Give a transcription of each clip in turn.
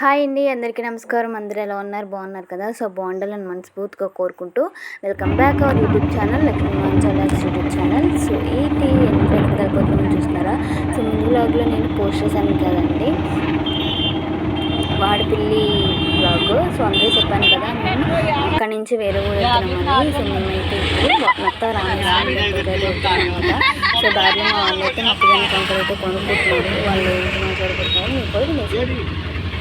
Hi అండి అందరికీ నమస్కారం. అందరూ ఎలా ఉన్నారు? బాగున్నారు కదా? సో బాగుండాలని మనస్ఫూర్తిగా కోరుకుంటూ welcome back our YouTube channel Lakshmi YouTube channel. So ఏంటి ఎక్కడ చూస్తారా సో ముందు బ్లాగ్లో నేను పోస్ట్ చేశాను కదండి. వాడిపిల్లి బ్లాగ్ సో అందరూ చెప్పాను కదా నేను అక్కడి నుంచి వేరే ఊరు వెళ్తున్నామని. సో మేమైతే మొత్తం సో దారిలో వాళ్ళు అయితే మొక్కజొన్న అయితే కొనుక్కుంటున్నారు. వాళ్ళు మాట్లాడుకుంటున్నారు మీకు కూడా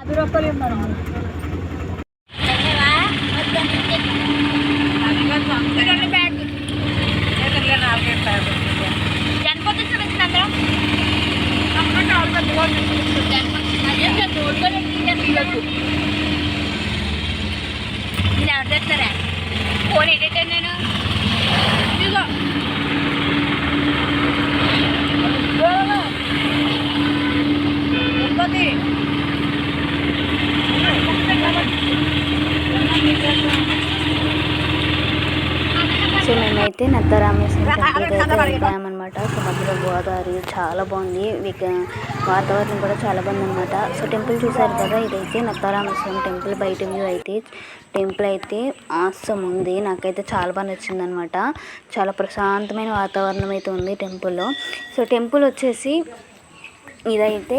పది రూపాయలు ఇవ్వరు నేను ఎవరు తెస్తారా ఫోన్ ఎడిటర్ నేను ఇదిగో సో మేమైతే నత్తరామేశ్వరం టెంపుల్కి అయితే వెళ్ళామన్నమాట. సో మధ్యలో గోదావరి చాలా బాగుంది. వాతావరణం కూడా చాలా బాగుంది అనమాట సో టెంపుల్ చూసారు కదా ఇదైతే నత్తారామేశ్వరం టెంపుల్. బయట వ్యూ అయితే టెంపుల్ అయితే ఆసం ఉంది. నాకైతే చాలా బాగా నచ్చింది అనమాట చాలా ప్రశాంతమైన వాతావరణం అయితే ఉంది టెంపుల్లో. సో టెంపుల్ వచ్చేసి ఇదైతే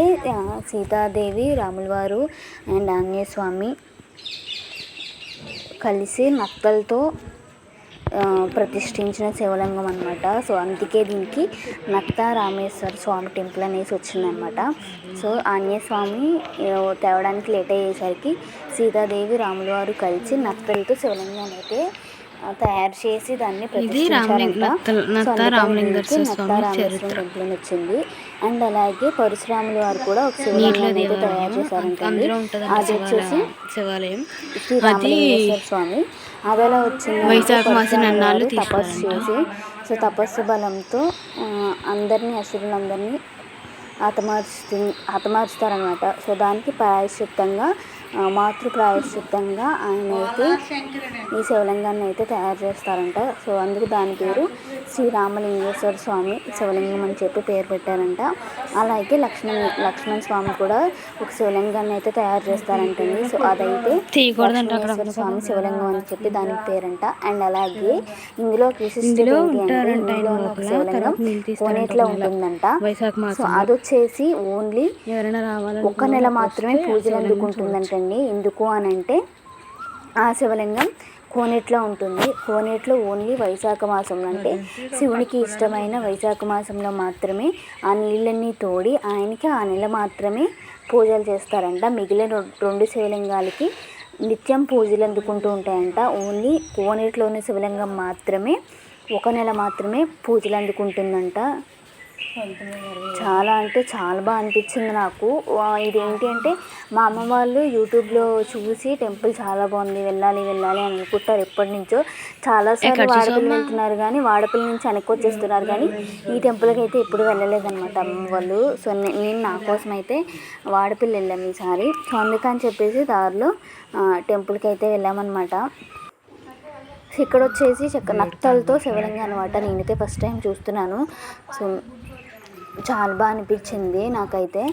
సీతాదేవి రాముల వారు అండ్ ఆంజనేయ స్వామి కలిసి నక్కలతో ప్రతిష్ఠించిన శివలింగం అనమాట సో అందుకే దీనికి నత్త రామేశ్వర స్వామి టెంపుల్ అనేసి వచ్చిందనమాట సో ఆంజనేయ స్వామి తేవడానికి లేట్ అయ్యేసరికి సీతాదేవి రాముల వారు కలిసి నక్కలతో శివలింగం అయితే తయారు చేసి దాన్ని. టెంపుల్ వచ్చింది. అండ్ అలాగే పరశురాముల వారు కూడా ఒక అయితే తయారు చేశారంటండి. అందులో ఉంటుంది అది వచ్చేసి శివాలయం. స్వామి అది ఎలా వచ్చింది వైశాఖ మాసం నన్నాళ్ళు తపస్సు చేసి సో తపస్సు బలంతో అందరినీ అసురులందరినీ హతమార్చు హతమార్చుతారనమాట సో దానికి ప్రాయశ్చిత్తంగా మాతృ ప్రాయశ్చిత్తంగా ఆయన అయితే ఈ శివలింగాన్ని అయితే తయారు చేస్తారంట. సో అందుకు దాని పేరు శ్రీ రామలింగేశ్వర స్వామి శివలింగం అని చెప్పి పేరు పెట్టారంట. అలాగే లక్ష్మణ్ లక్ష్మణ స్వామి కూడా ఒక శివలింగాన్ని అయితే తయారు చేస్తారంటండి. సో అదైతే లక్ష్మీశ్వర స్వామి శివలింగం అని చెప్పి దానికి పేరంట. అండ్ అలాగే ఇందులో శివలింగం కోనేట్లో. ఉంటుందంట. సో మాసం అది వచ్చేసి ఓన్లీ ఒక నెల మాత్రమే పూజలు అందుకుంటుందంటండి ఎందుకు అని అంటే ఆ శివలింగం కోనేట్లో ఉంటుంది. కోనేట్లో ఓన్లీ వైశాఖ మాసంలో అంటే శివునికి ఇష్టమైన వైశాఖ మాసంలో మాత్రమే ఆ నీళ్ళన్నీ తోడి ఆయనకి ఆ నెల మాత్రమే పూజలు చేస్తారంట. మిగిలిన రెండు శివలింగాలకి నిత్యం పూజలు అందుకుంటూ ఉంటాయంట. ఓన్లీ కోనేటిలోని శివలింగం మాత్రమే ఒక నెల మాత్రమే పూజలు అందుకుంటుందంట. చాలా అంటే చాలా బాగా అనిపించింది నాకు. వా- ఇదేంటి అంటే మా అమ్మ వాళ్ళు యూట్యూబ్లో చూసి టెంపుల్ చాలా బాగుంది వెళ్ళాలి వెళ్ళాలి అని అనుకుంటారు ఎప్పటి నుంచో. చాలాసార్లు వాడపల్లి వెళ్తున్నారు కానీ వాడపల్లి నుంచి వెనక్కి వచ్చేస్తున్నారు కానీ ఈ టెంపుల్కి అయితే ఎప్పుడు వెళ్ళలేదన్నమాట అమ్మ వాళ్ళు. సో నేను నా కోసం అయితే వాడపల్లి వెళ్ళాము ఈసారి. సో అందుకని చెప్పేసి దారిలో టెంపుల్కి అయితే వెళ్ళామన్నమాట. ఇక్కడ వచ్చేసి చక్క నత్తలతో శివలింగం అనమాట నేనైతే ఫస్ట్ టైం చూస్తున్నాను. సో చాలా బాగా అనిపించింది నాకైతే.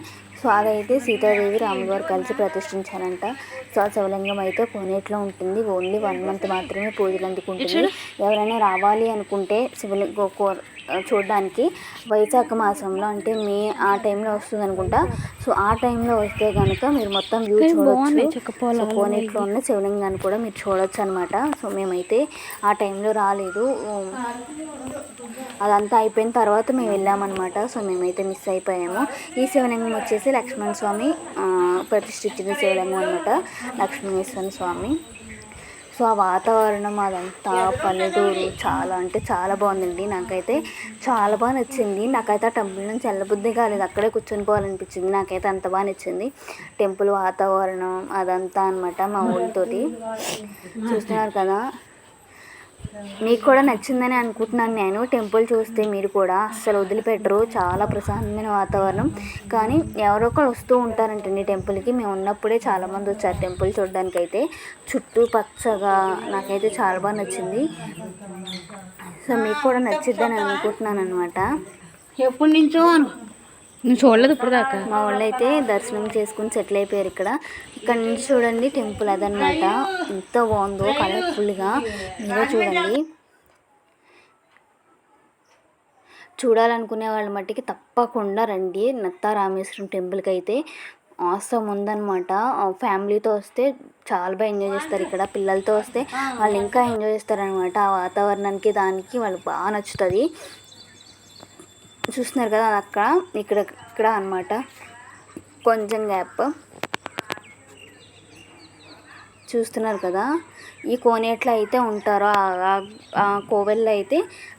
సో అదైతే సీతాదేవి రాములవారు కలిసి ప్రతిష్ఠించారంట. సో ఆ శివలింగం అయితే కోనేట్లో ఉంటుంది. ఓన్లీ వన్ మంత్ మాత్రమే పూజలు అందుకుంటుంది. ఎవరైనా రావాలి అనుకుంటే శివలింగ కో- చూడడానికి వైశాఖ మాసంలో అంటే మే ఆ టైంలో వస్తుంది అనుకుంటా. సో ఆ టైంలో వస్తే కనుక మీరు మొత్తం వ్యూ పొలాలు కోనేట్లో ఉన్న శివలింగాన్ని కూడా మీరు చూడొచ్చు అనమాట సో మేమైతే ఆ టైంలో రాలేదు. అదంతా అయిపోయిన తర్వాత మేము వెళ్ళామన్నమాట. సో మేమైతే మిస్ అయిపోయాము. ఈ శివలింగం వచ్చేసి లక్ష్మణ స్వామి ప్రతిష్ఠించిన శివలింగం అనమాట లక్ష్మణేశ్వర స్వామి. సో ఆ వాతావరణం అదంతా పల్లెటూరు చాలా అంటే చాలా బాగుందండి. నాకైతే చాలా బాగా నచ్చింది. నాకైతే ఆ టెంపుల్ నుంచి వెళ్ళబుద్ధి కాలేదు. అక్కడే కూర్చొని పోవాలనిపించింది. నాకైతే అంత బాగా నచ్చింది. టెంపుల్ వాతావరణం అదంతా అనమాట మా ఊరితోటి చూస్తున్నారు కదా మీకు కూడా నచ్చిందని అనుకుంటున్నాను నేను. టెంపుల్ చూస్తే మీరు కూడా అస్సలు వదిలిపెట్టరు. చాలా ప్రశాంతమైన వాతావరణం. కానీ ఎవరో ఒకరు వస్తూ ఉంటారంటండి టెంపుల్కి. మేము ఉన్నప్పుడే చాలామంది వచ్చారు టెంపుల్ చూడడానికి అయితే చుట్టూ పచ్చగా నాకైతే చాలా బాగా నచ్చింది. సో మీకు కూడా నచ్చిద్దని అనుకుంటున్నాను అనమాట ఎప్పటి నుంచో అను నువ్వు చూడలేదు ఇప్పుడు దాకా మా వాళ్ళు అయితే దర్శనం చేసుకుని సెటిల్ అయిపోయారు ఇక్కడ. ఇక్కడ నుంచి చూడండి టెంపుల్ అదనమాట. ఎంత బాగుందో కలర్ఫుల్గా మీరే చూడండి. చూడాలనుకునే వాళ్ళ మట్టికి తప్పకుండా రండి. నత్తా రామేశ్వరం టెంపుల్కి అయితే ఆసం ఉందన్నమాట ఫ్యామిలీతో వస్తే చాలా బాగా ఎంజాయ్ చేస్తారు ఇక్కడ. పిల్లలతో వస్తే వాళ్ళు ఇంకా ఎంజాయ్ చేస్తారనమాట. ఆ వాతావరణానికి దానికి వాళ్ళు బాగా నచ్చుతుంది. చూస్తున్నారు కదా అది అక్కడ ఇక్కడ ఇక్కడ అన్నమాట. కొంచెం గ్యాప్ చూస్తున్నారు కదా? ఈ కోనేట్లో అయితే ఉంటారో ఆ- కోవెల్లో అయితే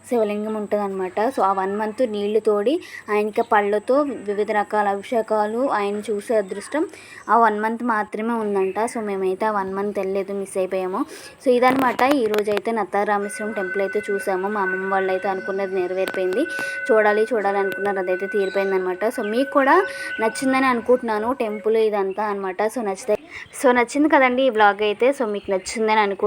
శివలింగం ఉంటుంది అనమాట సో ఆ వన్ మంత్ నీళ్ళు తోడి ఆయనకి పళ్ళతో వివిధ రకాల అభిషేకాలు ఆయన చూసే అదృష్టం ఆ వన్ మంత్ మాత్రమే ఉందంట. సో మేమైతే ఆ వన్ మంత్ వెళ్ళలేదు మిస్ అయిపోయాము. సో ఇదనమాట ఈరోజు అయితే నత్తారామేశ్వరం టెంపుల్ అయితే చూసాము. మా అమ్మమ్మ వాళ్ళు అయితే అనుకున్నది నెరవేరిపోయింది. చూడాలి చూడాలి అనుకున్నారు. అదైతే తీరిపోయింది అనమాట సో మీకు కూడా నచ్చిందని అనుకుంటున్నాను. టెంపుల్ ఇదంతా అనమాట సో నచ్చితే సో నచ్చింది కదండి ఈ బ్లాగ్ అయితే. సో మీకు నచ్చిందని అనుకుంటున్నాను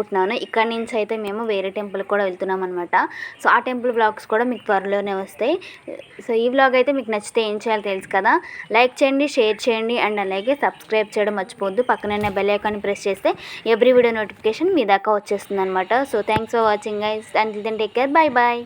ఇక్కడ నుంచి అయితే మేము వేరే టెంపుల్ కూడా వెళ్తున్నాం అనమాట సో ఆ టెంపుల్ బ్లాగ్స్ కూడా మీకు త్వరలోనే వస్తాయి. సో ఈ బ్లాగ్ అయితే మీకు నచ్చితే ఏం చేయాలో తెలుసు కదా? లైక్ చేయండి షేర్ చేయండి అండ్ అలాగే సబ్స్క్రైబ్ చేయడం మర్చిపోద్దు పక్కన బెల్ ఐకాన్ ప్రెస్ చేస్తే ఎవ్రీ వీడియో నోటిఫికేషన్ మీ దాకా వచ్చేస్తుంది అనమాట so thanks for watching guys. And then take care. Bye bye.